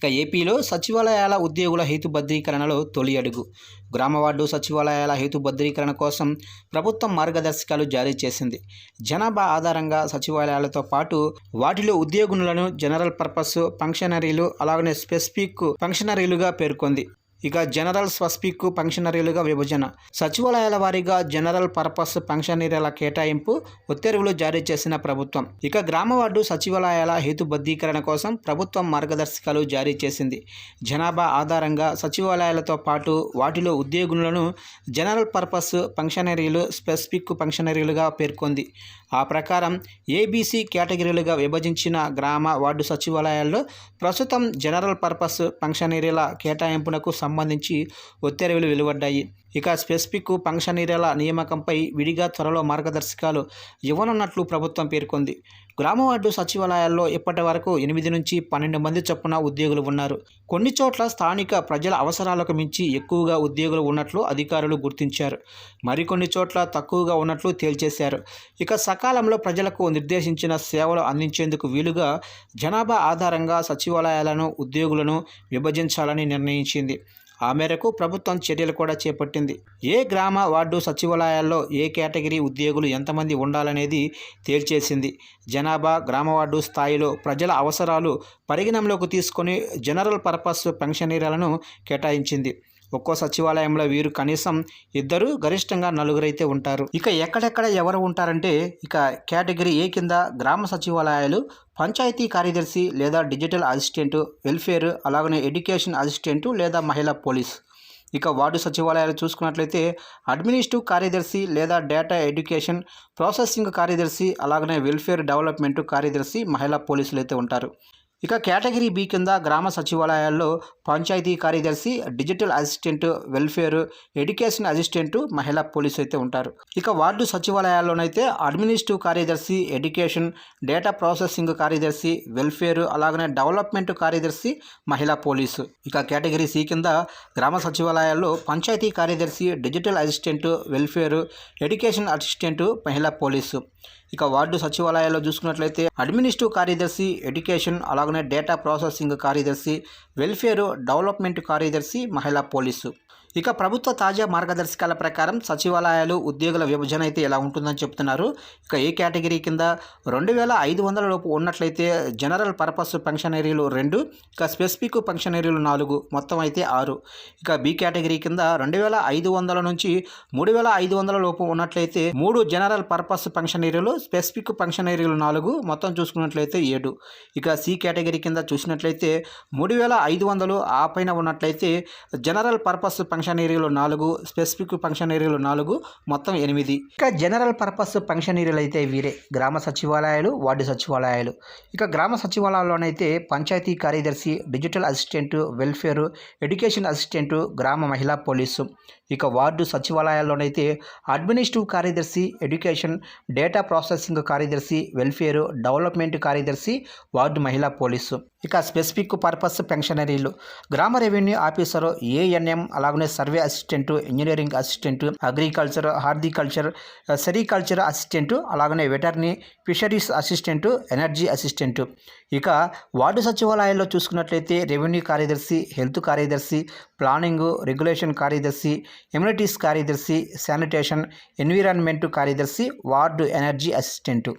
ఇక ఏపీలో సచివాలయాల ఉద్యోగుల హేతుబద్ధీకరణలో తొలి అడుగు. గ్రామ వార్డు సచివాలయాల హేతుబద్ధీకరణ కోసం ప్రభుత్వం మార్గదర్శకాలు జారీ చేసింది. జనాభా ఆధారంగా సచివాలయాలతో పాటు వాటిలో ఉద్యోగులను జనరల్ పర్పస్ ఫంక్షనరీలు అలాగనే స్పెసిఫిక్ ఫంక్షనరీలుగా పేర్కొంది. ఇక జనరల్ స్వస్పిక్ ఫంక్షనరీలుగా విభజన. సచివాలయాల వారీగా జనరల్ పర్పస్ పెన్షనరీల కేటాయింపు ఉత్తర్వులు జారీ చేసిన ప్రభుత్వం. ఇక గ్రామ వార్డు సచివాలయాల హేతుబద్ధీకరణ కోసం ప్రభుత్వం మార్గదర్శకాలు జారీ చేసింది. జనాభా ఆధారంగా సచివాలయాలతో పాటు వాటిలో ఉద్యోగులను జనరల్ పర్పస్ ఫంక్షనరీలు స్పెసిఫిక్ ఫంక్షనరీలుగా పేర్కొంది. ఆ ప్రకారం ఏబీసీ కేటగిరీలుగా విభజించిన గ్రామ వార్డు సచివాలయాల్లో ప్రస్తుతం జనరల్ పర్పస్ పెన్షనరీల కేటాయింపునకు సంబంధించి ఉత్తర్వులు వెలువడ్డాయి. ఇక స్పెసిఫిక్ ఫంక్షనరీల నియామకంపై విడిగా త్వరలో మార్గదర్శకాలు ఇవ్వనున్నట్లు ప్రభుత్వం పేర్కొంది. గ్రామ వార్డు సచివాలయాల్లో ఇప్పటి వరకు ఎనిమిది నుంచి పన్నెండు మంది చొప్పున ఉద్యోగులు ఉన్నారు. కొన్ని చోట్ల స్థానిక ప్రజల అవసరాలకు మించి ఎక్కువగా ఉద్యోగులు ఉన్నట్లు అధికారులు గుర్తించారు. మరికొన్ని చోట్ల తక్కువగా ఉన్నట్లు తేల్చేశారు. ఇక సకాలంలో ప్రజలకు నిర్దేశించిన సేవలు అందించేందుకు వీలుగా జనాభా ఆధారంగా సచివాలయాలను ఉద్యోగులను విభజించాలని నిర్ణయించింది. ఆ మేరకు ప్రభుత్వం చర్యలు కూడా చేపట్టింది. ఏ గ్రామ వార్డు సచివాలయాల్లో ఏ కేటగిరీ ఉద్యోగులు ఎంతమంది ఉండాలనేది తేల్చేసింది. జనాభా గ్రామ వార్డు స్థాయిలో ప్రజల అవసరాలు పరిగణంలోకి తీసుకొని జనరల్ పర్పస్ పెన్షనీర్లను కేటాయించింది. ఒక్కో సచివాలయంలో వీరు కనీసం ఇద్దరు గరిష్టంగా నలుగురైతే ఉంటారు. ఇక ఎక్కడెక్కడ ఎవరు ఉంటారంటే ఇక కేటగిరీ ఏ కింద గ్రామ సచివాలయాలు పంచాయతీ కార్యదర్శి లేదా డిజిటల్ అసిస్టెంట్ వెల్ఫేర్ అలాగనే ఎడ్యుకేషన్ అసిస్టెంట్ లేదా మహిళా పోలీస్. ఇక వార్డు సచివాలయాలు చూసుకున్నట్లయితే అడ్మినిస్ట్రేటివ్ కార్యదర్శి లేదా డేటా ఎడ్యుకేషన్ ప్రాసెసింగ్ కార్యదర్శి అలాగనే వెల్ఫేర్ డెవలప్మెంట్ కార్యదర్శి మహిళా పోలీసులు అయితే ఉంటారు. ఇక కేటగిరీ బి కింద గ్రామ సచివాలయాల్లో పంచాయతీ కార్యదర్శి digital assistant welfare education assistant మహిళా పోలీసు అయితే ఉంటారు. ఇక వార్డు సచివాలయాల్లోనైతే అడ్మినిస్ట్రేటివ్ కార్యదర్శి ఎడ్యుకేషన్ డేటా ప్రాసెసింగ్ కార్యదర్శి వెల్ఫేర్ అలాగనే డెవలప్మెంట్ కార్యదర్శి మహిళా పోలీసు. ఇక కేటగిరీ సి కింద గ్రామ సచివాలయాల్లో పంచాయతీ కార్యదర్శి digital assistant welfare education assistant మహిళా పోలీసు. ఇక వార్డు సచివాలయాల్లో చూసుకున్నట్లయితే అడ్మినిస్ట్రేటివ్ కార్యదర్శి ఎడ్యుకేషన్ అలాగనే డేటా ప్రాసెసింగ్ కార్యదర్శి వెల్ఫేర్ డెవలప్మెంట్ కార్యదర్శి మహిళా పోలీసు. ఇక ప్రభుత్వ తాజా మార్గదర్శకాల ప్రకారం సచివాలయాలు ఉద్యోగుల విభజన అయితే ఎలా ఉంటుందని చెప్తున్నారు. ఇక ఏ కేటగిరీ కింద? రెండు వేల ఐదు వందల లోపు ఉన్నట్లయితే జనరల్ పర్పస్ పెన్షనరీలు రెండు ఇక స్పెసిఫిక్ పెన్షనరీలు నాలుగు మొత్తం అయితే ఆరు. ఇక బి కేటగిరీ కింద రెండు వేల ఐదు వందల నుంచి మూడు వేల ఐదు వందల లోపు ఉన్నట్లయితే మూడు జనరల్ పర్పస్ పెన్షనరీలు స్పెసిఫిక్ పెన్షనరీలు నాలుగు మొత్తం చూసుకున్నట్లయితే ఏడు. ఇక సి కేటగిరీ కింద చూసినట్లయితే మూడు వేల ఐదు వందలు ఆ పైన ఉన్నట్లయితే జనరల్ పర్పస్ ఫంక్షన్ నాలుగు స్పెసిఫిక్ ఫంక్షన్ నాలుగు మొత్తం ఎనిమిది. ఇక జనరల్ పర్పస్ ఫంక్షన్ అయితే వీరే. గ్రామ సచివాలయాలు వార్డు సచివాలయాలు. ఇక గ్రామ సచివాలయాల్లోనైతే పంచాయతీ కార్యదర్శి digital assistant welfare education assistant గ్రామ మహిళా పోలీసు. ఇక వార్డు సచివాలయాల్లోనైతే అడ్మినిస్ట్రేటివ్ కార్యదర్శి ఎడ్యుకేషన్ డేటా ప్రాసెసింగ్ కార్యదర్శి వెల్ఫేర్ డెవలప్మెంట్ కార్యదర్శి వార్డు మహిళా పోలీసు. ఇక స్పెసిఫిక్ పర్పస్ పెన్షనరీలు. గ్రామ రెవెన్యూ ఆఫీసర్ ఏఎన్ఎం అలాగనే survey assistant engineering assistant agriculture horticulture sericulture assistant అలాగనే veterinary fisheries assistant energy assistant. ఇక వార్డు సచివాలయాల్లో చూసుకున్నట్లయితే రెవెన్యూ కార్యదర్శి హెల్త్ కార్యదర్శి ప్లానింగ్ రెగ్యులేషన్ కార్యదర్శి ఇమ్యూనిటీస్ కార్యదర్శి శానిటేషన్ ఎన్విరాన్మెంట్ కార్యదర్శి వార్డు ఎనర్జీ అసిస్టెంట్.